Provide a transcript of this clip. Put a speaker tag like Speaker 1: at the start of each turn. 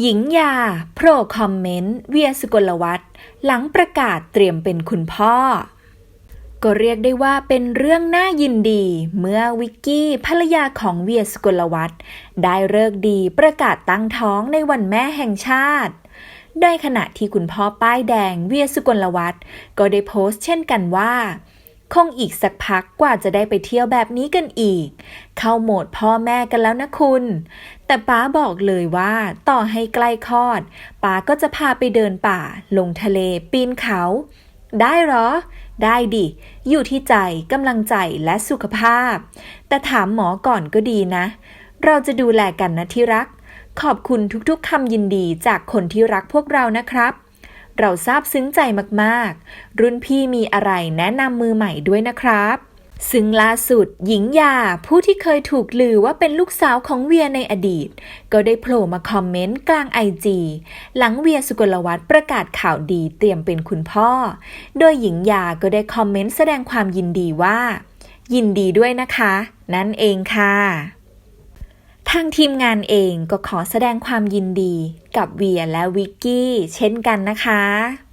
Speaker 1: หญิงยาโปรคอมเมนต์ เวียสุกลวัฒน์หลังประกาศเตรียมเป็นคุณพ่อ ก็เรียกได้ว่าเป็นเรื่องน่ายินดี เมื่อวิกกี้ภรรยาของเวียสุกลวัฒน์ได้เลิกดีประกาศตั้งท้องในวันแม่แห่งชาติโดยขณะที่คุณพ่อป้ายแดงเวียสุกลวัฒน์ก็ได้โพสต์เช่นกันว่า คงอีกสักพักกว่าจะได้ไปเที่ยวแบบนี้กันอีก เข้าโหมดพ่อแม่กันแล้วนะคุณ แต่ป้าบอกเลยว่า ต่อให้ใกล้คลอดป้าก็จะพาไปเดินป่า ลงทะเลปีนเขา ได้หรอ ได้ดิ อยู่ที่ใจกำลังใจและสุขภาพ แต่ถามหมอก่อนก็ดีนะ เราจะดูแลกันนะที่รัก ขอบคุณทุกๆคำยินดีจากคนที่รักพวกเรานะครับ เราซาบซึ้งใจมากๆ รุ่นพี่มีอะไรแนะนำมือใหม่ด้วยนะครับซึ่งล่าสุดหญิงยาผู้ที่เคยถูกลือว่าเป็นลูกสาวของเวียในอดีต ก็ได้โผล่มาคอมเมนต์กลางไอจีหลังเวียสุกลวัฒน์ประกาศข่าวดีเตรียมเป็นคุณพ่อ โดยหญิงยาก็ได้คอมเมนต์แสดงความยินดีว่า ยินดีด้วยนะคะ นั่นเองค่ะ ทางทีมงานเองก็ขอแสดงความยินดีกับเวียและวิกกี้เช่นกันนะคะ